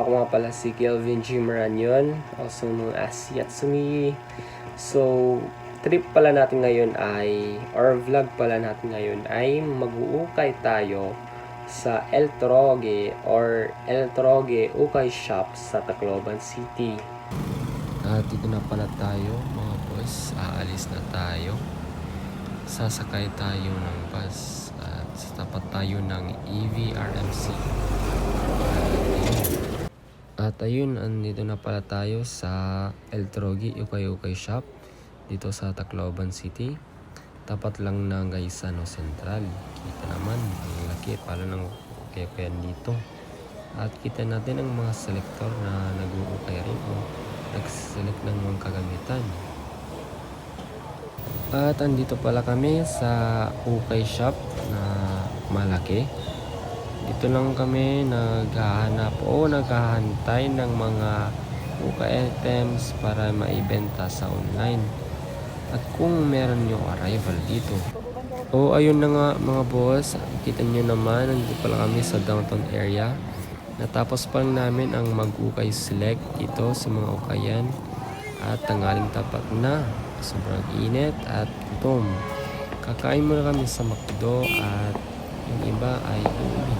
ako nga pala si Kelvin G. Maranyon, also known as Yatsumi. So, trip pala natin ngayon ay, or vlog pala natin ngayon ay mag-uukay tayo sa El Troge or El Troge Ukay Shop sa Tacloban City. At dito na pala tayo mga boss, aalis na tayo. Sasakay tayo ng bus at tapat tayo ng E At ayun, andito na pala tayo sa El Trogi Ukay Ukay Shop dito sa Tacloban City. Tapat lang ng Gaisano Central. Kita naman, ang laki pala ng ukayan dito. At kita natin ang mga selector na nag-uukay rin o nag-select ng mga kagamitan. At andito pala kami sa ukay shop na malaki. Dito lang kami naghahanap o naghahantay ng mga ukay items para maibenta sa online. At kung meron yung arrival dito. O ayun na nga mga boss, kita nyo naman, nandito pala kami sa downtown area. Natapos pa lang namin ang mag-ukay select dito sa mga ukayan. At tanggaling tapat na. Sobrang init at gutom. Kakain muna kami sa McDo at yung iba ay uuwi na.